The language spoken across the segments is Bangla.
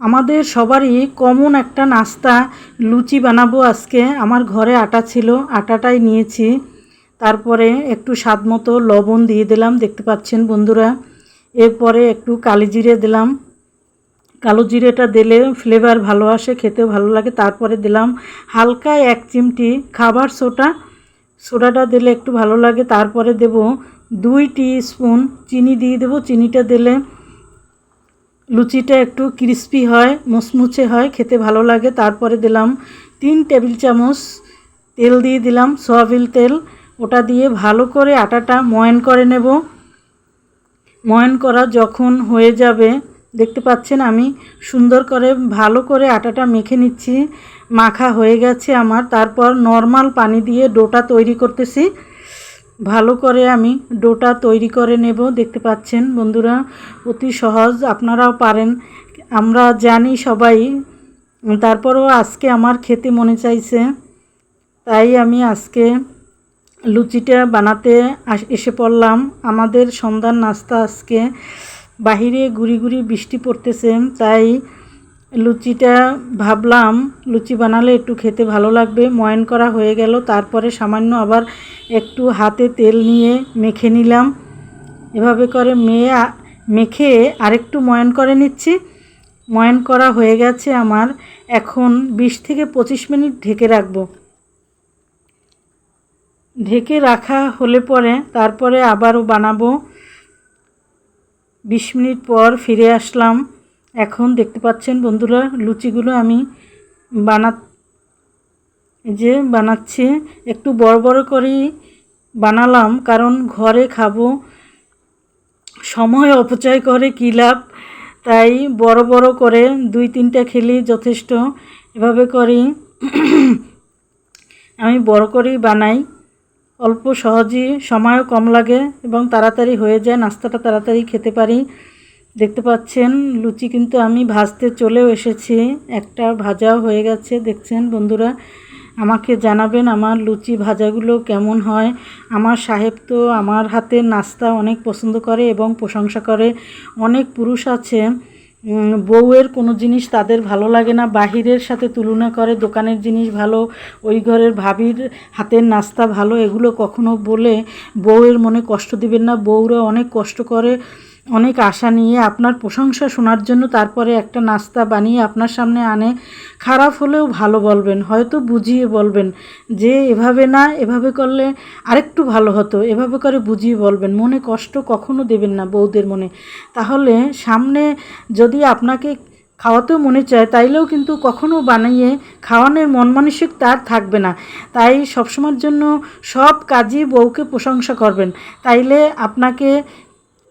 আমাদের সবারই কমন একটা নাস্তা, লুচি বানাবো আজকে। আমার ঘরে আটা ছিল, আটাটাই নিয়েছি। তারপরে একটু স্বাদ মতো লবণ দিয়ে দিলাম, দেখতে পাচ্ছেন বন্ধুরা। এরপরে একটু কালি জিরে দিলাম। কালো জিরেটা দিলে ফ্লেভার ভালো আসে, খেতেও ভালো লাগে। তারপরে দিলাম হালকা এক চিমটি খাবার সোটা সোডাটা দিলে একটু ভালো লাগে। তারপরে দেব দুই টি স্পুন চিনি দিয়ে দেবো। চিনিটা দিলে লুচিটা একটু ক্রিস্পি হয় মুচমুচে হয়, খেতে ভালো লাগে। তারপরে দিলাম তিন টেবিল চামচ তেল দিয়ে দিলাম, সয়াবিন তেল। ওটা দিয়ে ভালো করে আটাটা ময়ন করে নেব। ময়ন করা যখন হয়ে যাবে, দেখতে পাচ্ছেন আমি সুন্দর করে ভালো করে আটাটা মেখে নিচ্ছি। মাখা হয়ে গেছে আমার। তারপর নর্মাল পানি দিয়ে ডোটা তৈরি করতেছি। ভালো করে আমি ডোটা তৈরি করে নেব, দেখতে পাচ্ছেন বন্ধুরা, অতি সহজ, আপনারাও পারেন। আমরা জানি সবাই, তারপরও আজকে আমার খেতে মনে চাইছে, তাই আমি আজকে লুচিটা বানাতে এসে পড়লাম। আমাদের সন্ধ্যার নাস্তা আজকে, বাহিরে গুড়ি গুড়ি বৃষ্টি পড়তেছে, তাই লুচিটা ভাবলাম, লুচি বানালে একটু খেতে ভালো লাগবে। ময়ন করা হয়ে গেল, তারপরে সামান্য আবার একটু হাতে তেল নিয়ে মেখে নিলাম। এভাবে করে মেয়ে মেখে আরেকটু ময়ন করে নিচ্ছি। ময়ন করা হয়ে গেছে আমার। এখন বিশ থেকে পঁচিশ মিনিট ঢেকে রাখব। ঢেকে রাখা হলে পরে তারপরে আবারও বানাবো। বিশ মিনিট পর ফিরে আসলাম। এখন দেখতে পাচ্ছেন বন্ধুরা, লুচিগুলো আমি বানা যে বানাচ্ছি, একটু বড় বড় করেই বানালাম, কারণ ঘরে খাব, সময় অপচয় করে কী লাভ? তাই বড় বড় করে দুই তিনটা খেলেই যথেষ্ট। এভাবে করি আমি বড় করেই বানাই। অল্প সহজেই সময়ও কম লাগে এবং তাড়াতাড়ি হয়ে যায়, নাস্তাটা তাড়াতাড়ি খেতে পারি। দেখতে পাচ্ছেন, লুচি কিন্তু আমি ভাজতে চলেও এসেছি, একটা ভাজাও হয়ে গেছে, দেখছেন বন্ধুরা? আমাকে জানাবেন আমার লুচি ভাজাগুলো কেমন হয়। আমার সাহেব তো আমার হাতের নাস্তা অনেক পছন্দ করে এবং প্রশংসা করে। অনেক পুরুষ আছে বউয়ের কোনো জিনিস তাদের ভালো লাগে না, বাহিরের সাথে তুলনা করে দোকানের জিনিস ভালো, ওই ঘরের ভাবির হাতের নাস্তা ভালো, এগুলো কখনো বলে বউয়ের মনে কষ্ট দিবেন না। বউরা অনেক কষ্ট করে অনেক আশা নিয়ে আপনার প্রশংসা শোনার জন্য তারপরে একটা নাস্তা বানিয়ে আপনার সামনে আনে। খারাপ হলেও ভালো বলবেন, হয়তো বুঝিয়ে বলবেন যে এভাবে না, এভাবে করলে আরেকটু ভালো হতো। এভাবে করে বুঝিয়ে বলবেন, মনে কষ্ট কখনো দেবেন না বউদের মনে। তাহলে সামনে যদি আপনাকে খাওয়াতেও মনে চায়, তাইলেও কিন্তু কখনো বানিয়ে খাওয়ানোর মন মানসিক তার থাকবে না। তাই সবসময়ের জন্য সব কাজই বউকে প্রশংসা করবেন। তাইলে আপনাকে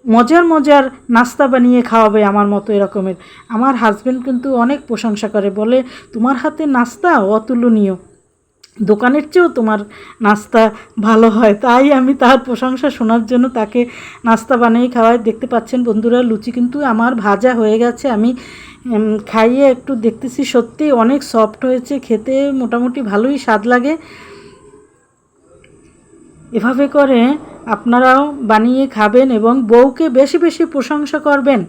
মজার মজার নাস্তা বানিয়ে খাওয়াবে আমার মতো এরকমের। আমার হাজবেন্ড কিন্তু অনেক প্রশংসা করে, বলে, তোমার হাতে নাস্তা অতুলনীয়। দোকানের চেয়েও তোমার নাস্তা ভালো হয়। তাই আমি তার প্রশংসা শোনার জন্য তাকে নাস্তা বানিয়ে খাওয়াই। দেখতে পাচ্ছেন বন্ধুরা, লুচি কিন্তু আমার ভাজা হয়ে গেছে। আমি খাইয়ে একটু দেখতেছি সত্যি অনেক সফট হয়েছে, খেতে মোটামুটি ভালোই স্বাদ লাগে। এভাবে করে আপনারাও বানিয়ে খাবেন এবং বউকে বেশি বেশি প্রশংসা করবেন।